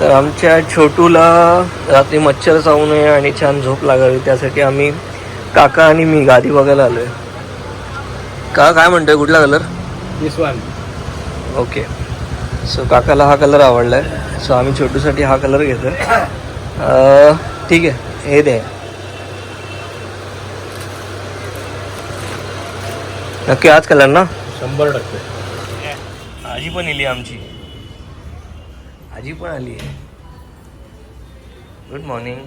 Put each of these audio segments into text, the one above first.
तर आमच्या छोटूला रात्री मच्छर चावू नये आणि छान झोप लागावी त्यासाठी आम्ही काका आणि मी गादी बघायला आलोय. का काय म्हणतोय? कुठला colour this one okay so काकाला हा कलर आवडला आहे सो आम्ही छोटूसाठी हा कलर घेतो ठीक आहे. हे दे. नक्की हाच कलर ना? शंभर टक्के. आजी पण आली आमची. आजी पण आली आहे. गुड मॉर्निंग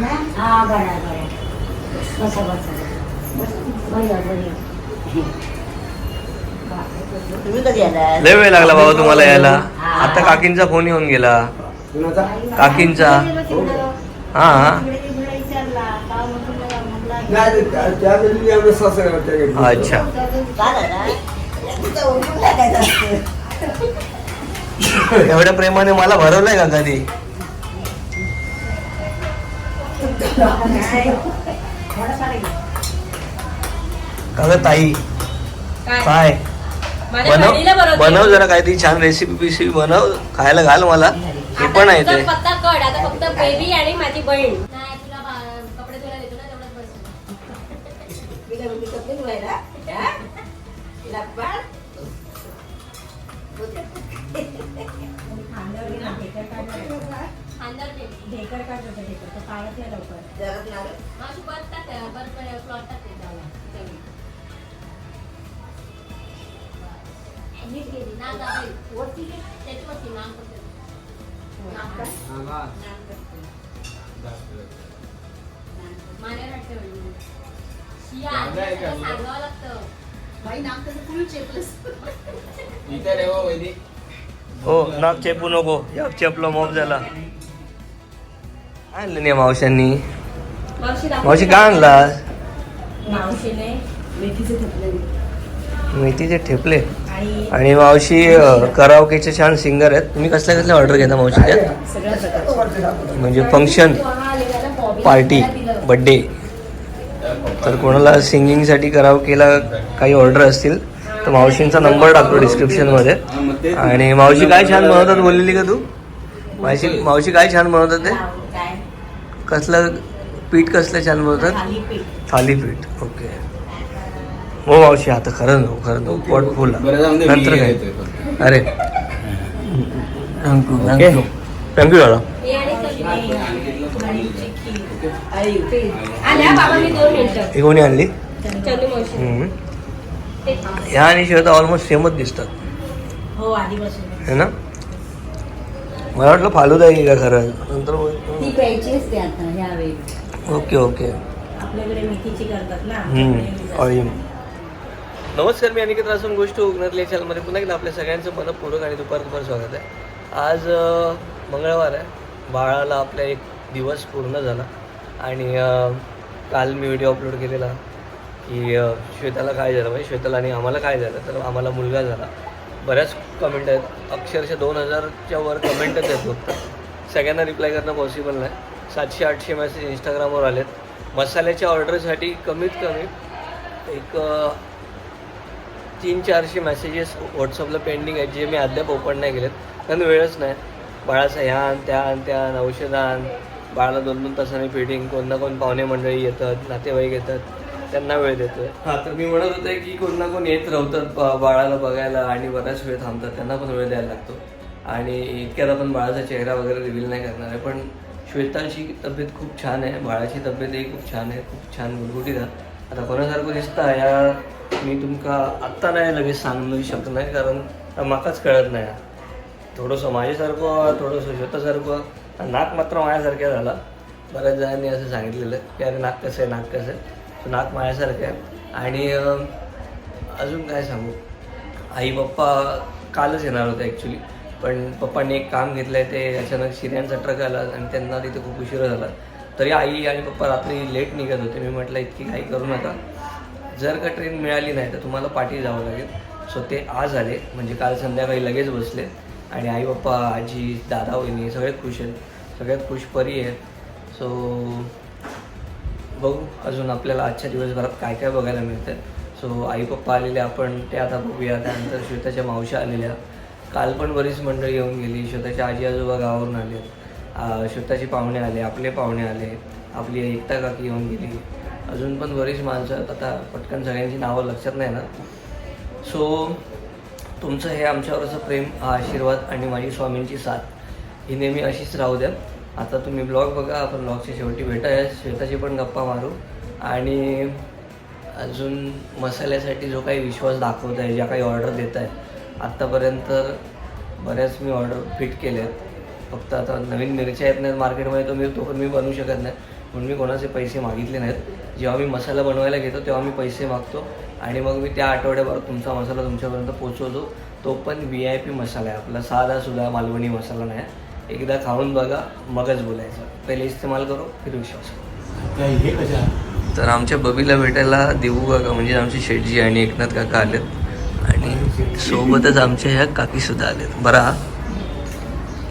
ना? हा बरं आहे, बरं. आहे. बसा बसा. बरं बरं तुम्ही कधी लय वेळ लागला बाबा तुम्हाला यायला. आता काकींचा फोन येऊन गेला. काकींचा. हा हा. अच्छा. एवढ्या प्रेमाने मला भरवलंय का कधी? का ग ताई काय? बनव बनव जरा काहीतरी छान रेसिपी बिसिपी बनव खायला घाल मला. हे पण आहे ते. पत्ता कड आता फक्त बेबी आणि माझी बहीण. नाही तुला बा- कपडे धुवायला देतो ना तेवढंच बस मी काय म्हणते, कपडे धुवायला? हा? लपाड? अंदर ठेव. जरा नारळ. मावशी बर्फ टाक बर्फ प्लॉट टाकते त्याला. तेवढी. नीट गेली ना दाबाई. वरती घे. त्याच्यावरती नाक पकडते. नाक पकड. ना. नाक करते. मानेवर हात ठेव. शिया, चांगलं आहे का? सगळं सांगावं लागतं. इथे रे हो वहिनी. हो नाक चेपू नको. या चेपलो मॉप झाला आणलं नाही मावशांनी मावशी. मावशी काय आणला मेथीचे ठेपले आणि मावशी अ, कराओकेचे छान सिंगर आहेत. तुम्ही कसल्या कसल्या ऑर्डर घेता प्रकारचे म्हणजे फंक्शन पार्टी बड्डे तर कोणाला सिंगिंगसाठी कराओकेला काही ऑर्डर असतील तर मावशींचा नंबर टाकतो डिस्क्रिप्शनमध्ये. आणि मावशी काय छान बनवतात बोललेली का तू? मावशी मावशी काय छान बनवतात ते कसलं पीठ कसलं छान बनवतात थालीपीठ. ओके. हो मावशी आता खरं नको खरं नको पोट फुल नंतर काय. अरे. थँक्यू थँक्यू थँक्यू दादा. हे आणि चटणी. आणि चिक्की आई आल्या बाबा मी दोन मिनिटं ही कोणी आणली चंदू मावशी हम्म. ते खा. ह्या आणि श्वेता ऑलमोस्ट सेमच दिसतात. हो है ना? मला वाटलं फालुदा आहे का खरं नंतर ओके ओके. नमस्कार मी अनिकेत रासून गोष्ट उगनतल्या चॅनलमध्ये पुन्हा एकदा आपल्या सगळ्यांचं मनपूर्वक आणि दुपार दुपार स्वागत आहे. आज मंगळवार आहे. बाळाला आपला एक दिवस पूर्ण झाला. आणि काल मी व्हिडिओ अपलोड केलेला. की श्वेताला काय झालं म्हणजे श्वेताला आणि आम्हाला काय झालं? तर आम्हाला मुलगा झाला. बऱ्याच कमेंट आहेत. अक्षरशः दोन हजारच्या वर कमेंटच आहेत फक्त सगळ्यांना रिप्लाय करणं पॉसिबल नाही. सातशे आठशे मेसेज इंस्टाग्रामवर आलेत. मसाल्याच्या ऑर्डरसाठी कमीत कमी एक तीन चारशे मेसेजेस व्हॉट्सअपला पेंडिंग आहेत जे मी अद्याप ओपन नाही केलेत. कारण वेळच नाही. बाळाचं ह्या आण त्या आण त्या आण औषधं आण. बाळाला दोन दोन तासाने फिटिंग कोण ना कोण पाहुणे मंडळी येतात नातेवाईक येतात. त्यांना वेळ देतोय. हा तर मी म्हणत होते की कोण ना कोण येत राहतात बा- बाळाला बघायला आणि बराच वेळ थांबतात त्यांना पण वेळ द्यायला लागतो. आणि इतक्यात आपण बाळाचा चेहरा वगैरे रिव्हील नाही करणार आहे पण श्वेताची तब्येत खूप छान आहे बाळाची तब्येतही खूप छान आहे खूप छान गुटगुटीत आता कोणासारखं दिसता या मी तुमका आत्ता नाही लगेच सांगू शकणार कारण माकाच कळत नाही. थोडंसं माझ्यासारखं थोडंसं श्वेतासारखं नाक मात्र माझ्यासारखं झाला. बऱ्याच जणांनी असं सांगितलेलं की अरे नाक कसं आहे नाक कसं आहे. नात नाक माझ्यासारखं आहे. आणि अजून काय सांगू? आई पप्पा कालच येणार होते ॲक्च्युली पण पप्पांनी एक काम घेतलं आहे ते अचानक शिऱ्यांचा ट्रक आला आणि त्यांना तिथे खूप उशीर झाला. तरी आई आणि पप्पा रात्री लेट निघत होते. मी म्हटलं इतकी काही करू नका. जर का ट्रेन मिळाली नाही तर तुम्हाला पाठी जावं लागेल. सो ते आज आले. म्हणजे काल संध्याकाळी लगेच बसले. आणि आई पप्पा आजी दादा वहिनी सगळे खुश आहेत. सगळ्यात खुश परी आहेत. सो बघू अजून आपल्याला आजच्या दिवसभरात काय काय बघायला मिळतं सो आई पप्पा आलेले आपण ते आता बघूया. त्यानंतर श्वेताच्या मावशा आलेल्या. काल पण बरीच मंडळी येऊन गेली. श्वेताच्या आजी आजोबा गावावरून आले. श्वेताचे पाहुणे आले आपले पाहुणे आले. आपली एकता काकी येऊन गेली. अजून पण बरीच माणसं आता पटकन सगळ्यांची नावं लक्षात नाही ना? सो तुमचं हे आमच्यावर असं प्रेम हा आशीर्वाद आणि माझी स्वामींची साथ ही नेहमी अशीच राहू द्या. आता तुम्ही ब्लॉग बघा आपण ब्लॉगच्या शेवटी भेटाय श्वेताची पण गप्पा मारू. आणि अजून मसाल्यासाठी जो काही विश्वास दाखवत आहे ज्या काही ऑर्डर देत आहे आत्तापर्यंत बऱ्याच मी ऑर्डर फिट केल्या आहेत फक्त आता नवीन मिरच्या येत नाहीत मार्केटमध्ये तो मी तो पण मी बनवू शकत नाही. म्हणून मी कोणाचे पैसे मागितले नाहीत. जेव्हा मी मसाला बनवायला घेतो तेव्हा मी पैसे मागतो. आणि मग मी त्या आठवड्याभर तुमचा मसाला तुमच्यापर्यंत पोचवतो तो पण व्ही आय पी मसाला आहे. आपला साधा सुद्धा मालवणी मसाला नाही. एकदा खाऊन बघा मगच बोलायचं. पहिले इस्तेमाल करो फिर विश्वास करो. हे कशा? तर आमच्या बबीला भेटायला देऊ काका म्हणजे आमचे शेटजी आणि एकनाथ काका आलेत. आणि सोबतच आमच्या ह्या काकी सुद्धा आलेत. बरा? हा?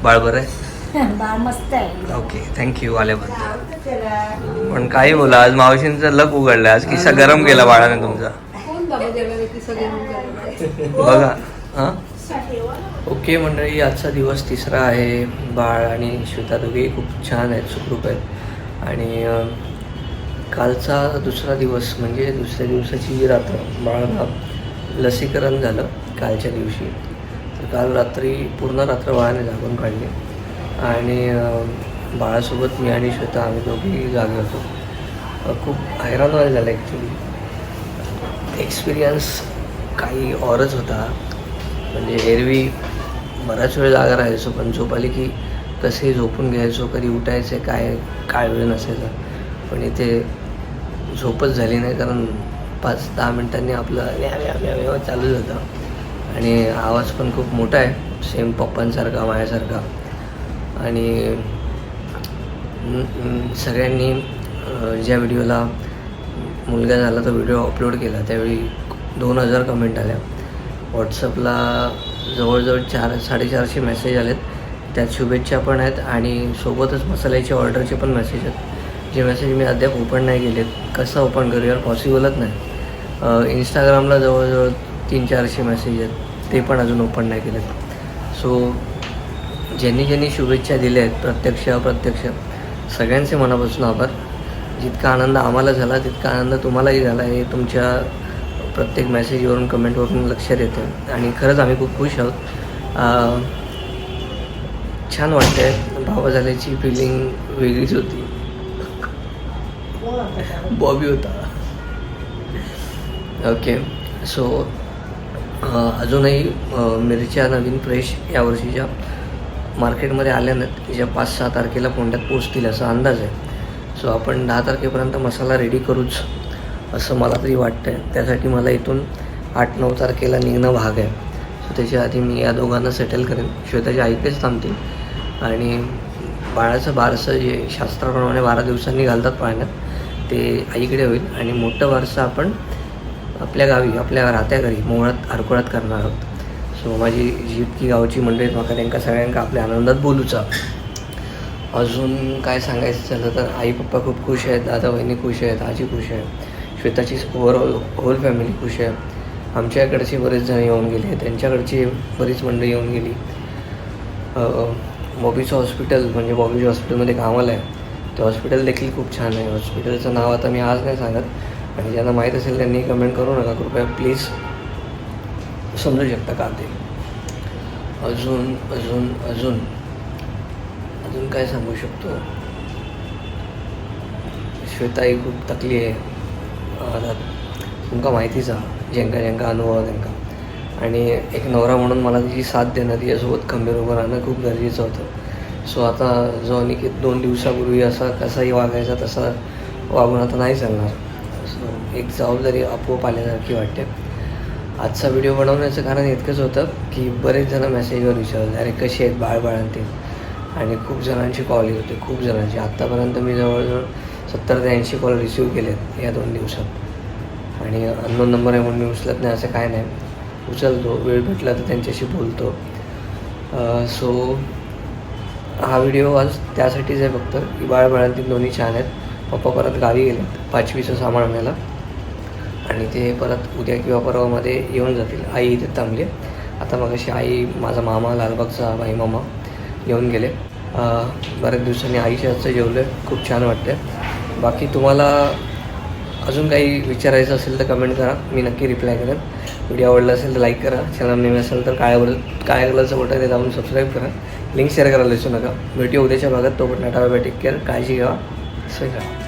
बाळ बरं आहे? बा मस्त आहे. ओके थँक्यू आल्याबद्दल. पण काही बोला आज मावशींचा लक उघडला आज किस्सा गरम केला बाळाने तुमचा. बघा हां? ओके मंडळी आजचा दिवस तिसरा आहे. बाळ आणि श्वेता दोघेही खूप छान आहेत सुखरूप आहेत. आणि कालचा दुसरा दिवस म्हणजे दुसऱ्या दिवसाची जी रात्र बाळाला लसीकरण झालं कालच्या दिवशी. तर काल रात्री पूर्ण रात्र बाळाने जागून काढली. आणि बाळासोबत मी आणि श्वेता आम्ही दोघेही जागे होतो. खूप हैराण व्हायला झालं ॲक्च्युली एक्सपिरियन्स काही औरच होता. म्हणजे एरवी बराच वेळ जागा राहायचो पण झोप आली की कसे झोपून घ्यायचो कधी उठायचे काय काय वेळ नसायचा पण इथे झोपच झाली नाही कारण पाच दहा मिनटांनी आपलं व्या व्या चालूच होतं. आणि आवाज पण खूप मोठा आहे सेम पप्पांसारखा माझ्यासारखा. आणि सगळ्यांनी ज्या व्हिडिओला मुलगा झाला तो व्हिडिओ अपलोड केला त्यावेळी दोन हजार कमेंट आल्या. व्हॉट्सअपला जवळजवळ चार साडेचारशे मेसेज आलेत. त्यात शुभेच्छा पण आहेत आणि सोबतच मसाल्याच्या ऑर्डरचे पण मेसेज आहेत. जे मेसेज मी अद्याप ओपन नाही केलेत. कसं ओपन करूया पॉसिबलच नाही. इंस्टाग्रामला जवळजवळ तीन चारशे मेसेज आहेत. ते पण अजून ओपन नाही केलेत. सो ज्यांनी ज्यांनी शुभेच्छा दिल्या आहेत प्रत्यक्ष अप्रत्यक्ष सगळ्यांचे मनापासून आभार. जितका आनंद आम्हाला झाला तितका आनंद तुम्हालाही झाला. हे तुमच्या प्रत्येक मेसेजवरून कमेंटवरून लक्षात येतं आणि खरंच आम्ही खूप खुश आहोत. छान वाटतंय. भावा झाल्याची फिलिंग वेगळीच होती. बॉबी होता. ओके सो अजूनही मिरच्या नवीन फ्रेश यावर्षीच्या मार्केटमध्ये आल्या नाहीत. ज्या पाच सहा तारखेला कोंड्यात पोचतील असा अंदाज आहे. सो आपण दहा तारखेपर्यंत मसाला रेडी करूच. असं मला तरी वाटतं आहे त्यासाठी मला इथून आठ नऊ तारखेला निघणं भाग आहे. सो त्याच्या आधी मी या दोघांना सेटल करेन. श्वेताची आईकडेच थांबतील आणि बाळाचं बारसं जे शास्त्राप्रमाणे बारा दिवसांनी घालतात पाळण्यात ते आईकडे होईल. आणि मोठं बारसं आपण आपल्या गावी आपल्या राहत्या घरी मोहळात हरकुळात करणार आहोत. सो माझी जी इतकी गावची मंडळी आहेत म्हाका त्यांना सगळ्यांका आपल्या आनंदात बोलूचा. अजून काय सांगायचं झालं तर आई पप्पा खूप खुश आहेत दादा बहिणी खुश आहेत आजी खुश आहे श्वेताची ओव्हरऑल होल फॅमिली खुश आहे. आमच्याकडची बरेच जण येऊन गेले त्यांच्याकडची बरीच मंडळी येऊन गेली. बॉबीचं हॉस्पिटल म्हणजे बॉबीच्या हॉस्पिटलमध्ये कामाला आहे. ते हॉस्पिटल देखील खूप छान आहे. हॉस्पिटलचं नाव आता मी आज नाही सांगत. आणि ज्यांना माहीत असेल त्यांनी कमेंट करू नका. कृपया प्लीज समजू शकता का ते? अजून अजून अजून. अजून काय सांगू शकतो? श्वेताई खूप तकली आहे. आता तुमका माहितीच आहे ज्यांका ज्यांका अनुभव आहे त्यांका. आणि एक नवरा म्हणून मला तिची साथ देणं तिच्यासोबत खंबीर उभं राहणं खूप गरजेचं होतं. सो आता जो अनिकेत दोन दिवसापूर्वी असा कसाही वागायचा तसा वागून आता नाही चालणार. सो एक जबाबदारी आपोआप आल्यासारखी वाटते. आजचा व्हिडिओ बनवण्याचं कारण इतकंच होतं की बरेच जण मेसेजवर विचारले अरे कशी आहेत बाळबाळांतील आणि खूप जणांची कॉल येत होते खूप जणांची. आत्तापर्यंत मी जवळजवळ सत्तर ते ऐंशी कॉल रिसीव केलेत या दोन दिवसात. आणि अननोन नंबर आहे म्हणून मी उचलत नाही असं काय नाही. उचलतो वेळ भेटला तर त्यांच्याशी बोलतो. सो हा व्हिडिओ आज त्यासाठीच आहे फक्त की बाळबाळांतील दोन्ही छान आहेत. पप्पा परत गावी गेलेत पाचवीचं सामान आणायला. आणि ते परत उद्या किंवा परवामध्ये येऊन जातील. आई इथे थांबली. आता मग अशी आई माझा मामा लालबागचा भाई मामा येऊन गेले. बऱ्याच दिवसांनी आईच्या हातचं जेवलं. खूप छान वाटतं बाकी तुम्हाला अजून काही विचारायचं असेल तर कमेंट करा. मी नक्की रिप्लाय करेन. व्हिडिओ आवडला असेल तर लाईक करा. चॅनल नेहमी असेल तर काळ्या काळ्या कलरचं बटन ते जाऊन सबस्क्राईब करा. लिंक शेअर करायला विसरू नका. भेटूया उद्याच्या भागात. तो पण टाटा टेक केअर काळजी घ्या. स्वे करा.